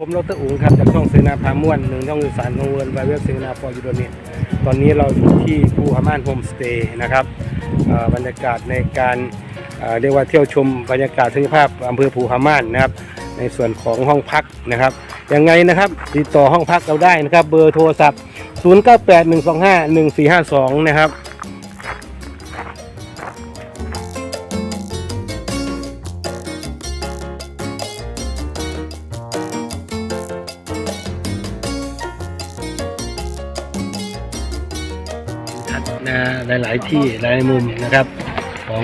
ผมดรอุ๋งครับจากช่องเสนาพาม่วนหนึ่งช่องสื่อสารของเวิร์นไวเว็บเสนาฟอร์ยูโดเนตอนนี้เราอยู่ที่ภูพม่านโฮมสเตย์นะครับบรรยากาศในการเรียกว่าเที่ยวชมบรรยากาศทัศนีภาพอำเภอภูพม่านนะครับ ในส่วนของห้องพักนะครับยังไงนะครับติดต่อห้องพักเราได้นะครับ เบอร์โทรศัพท์ 0981251452 นะครับ นะหลาย ๆ ที่หลายมุมนะครับ ของ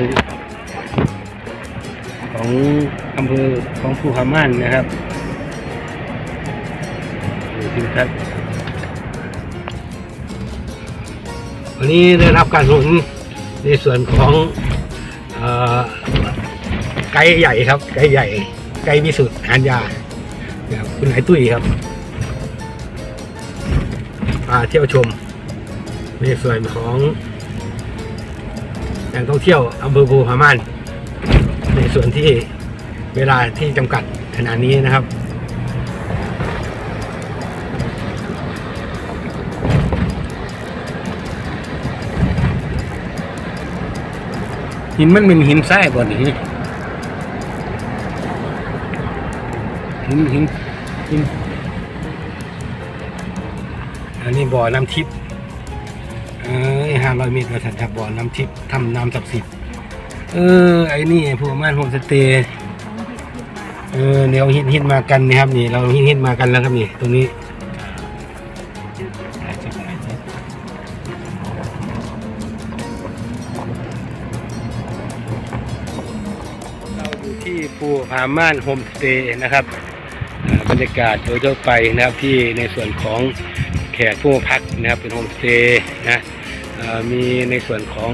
ของอำเภอของภูพม่านนะครับดูทิวทัศน์วันนี้ได้รับการสนุนในส่วนของเออไกด์ใหญ่ครับไกด์ใหญ่ไกด์วิสุทธิ์หานยาครับคุณไหนตุ้ยครับพาเที่ยวชม ในส่วนของแหล่งท่องเที่ยวอำเภอภูพาม่าน ในส่วนที่เวลาที่จำกัดขนาดนี้นะครับหินมันเป็นหินทรายบ่นี่หินหินหินอันนี้บ่อน้ำทิพย์ ออห้าร้อยเมตรเราถัดจากบ่อน้ำทิพย์ทำน้ำศักดิ์สิทธิ์เออ ไอ้นี่พวม่านโฮมสเตย์เออเดี๋ยวฮิตฮิตมากันนะครับนี่ เราฮิตฮิตมากันแล้วครับนี่ ตรงนี้เราอยู่ที่ภูผาม่านโฮมสเตย์นะครับอ่าบรรยากาศโดยทั่วไปนะครับที่ในส่วนของแขกผู้พักนะครับเป็นโฮมสเตย์นะ มีในส่วนของ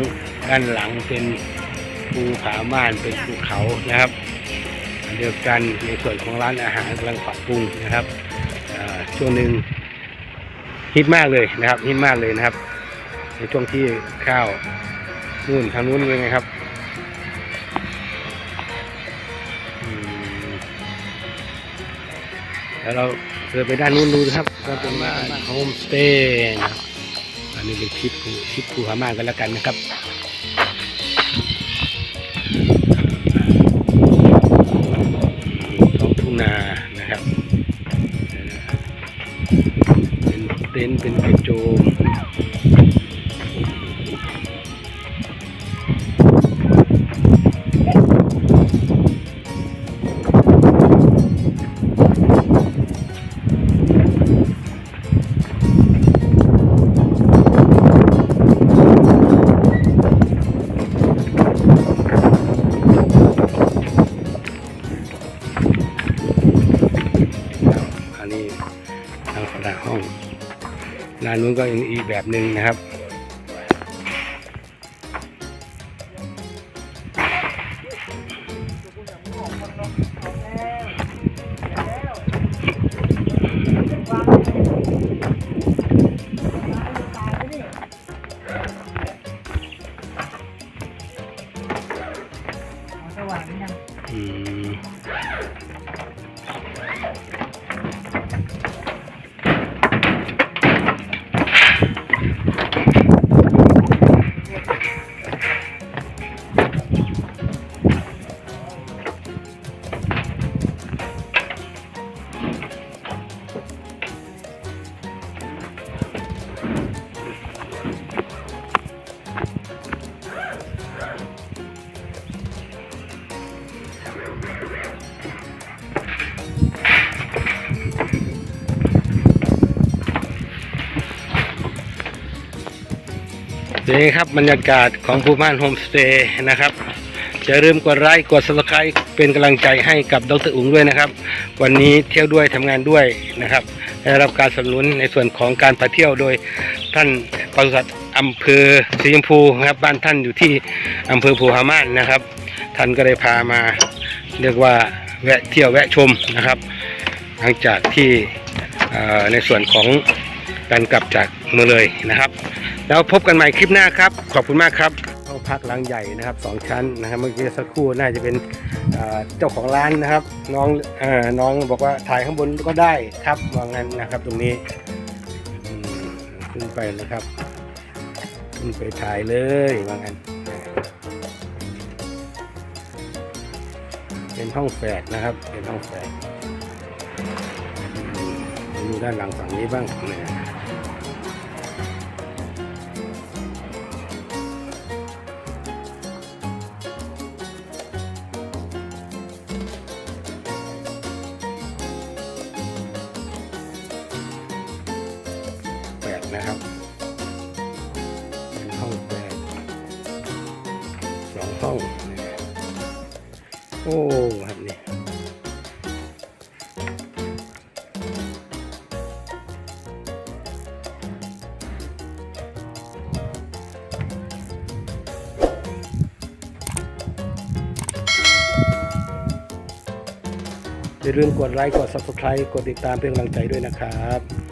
ด้านหลังเป็นภูผาม่านเป็นภูเขานะครับเดียวกันในส่วนของร้านอาหารกำลังปรับปรุงนะครับช่วงหนึ่งฮิตมากเลยนะครับฮิตมากเลยนะครับ ในช่วงที่ข้าวนู่นทางนู้นเป็นไงครับแล้วเราเดินไปด้านนู้นดูนะครับก็เป็นบ้านโฮมสเตย์นะครับ นี่เป็นคลิปภูคลิปภูหาม่ากันแล้วกันนะครับ ต่างห้องร้านนู้นก็อีกแบบหนึ่งนะครับ นี่ครับบรรยากาศของภูม่านโฮมสเตย์นะครับอย่าลืมกดไลค์กด subscribe เป็นกำลังใจให้กับดรอุ๋งด้วยนะครับ วันนี้เที่ยวด้วยทำงานด้วยนะครับได้รับการสนับสนุนในส่วนของการไปเที่ยวโดยท่านปศุสัตว์อำเภอสีชมพูนะครับบ้านท่านอยู่ที่อำเภอภูหาม่านนะครับ ท่านก็ได้พามา เรียกว่าแวะเที่ยวแวะชมนะครับ หลังจากที่ในส่วนของการกลับจากเมืองเลยนะครับ แล้วพบกันใหม่คลิปหน้าครับ ขอบคุณมากครับห้องพักหลังใหญ่นะครับสองชั้นนะครับเมื่อกี้สักครู่น่าจะเป็นเจ้าของร้านนะครับ น้องอน้องบอกว่าถ่ายข้างบนก็ได้ครับว่างั้นนะครับ ตรงนี้ขึ้นไปนะครับ ขึ้นไปถ่ายเลยว่างั้น เป็นห้องแฝดนะครับ เป็นห้องแฝดมดูด้านหลังฝั่งนี้บ้างนะแปดนะครับ โอ้ครับนี่อย่าลืมกดไลค์ กด subscribe กดติดตามเป็นกำลังใจด้วยนะครับ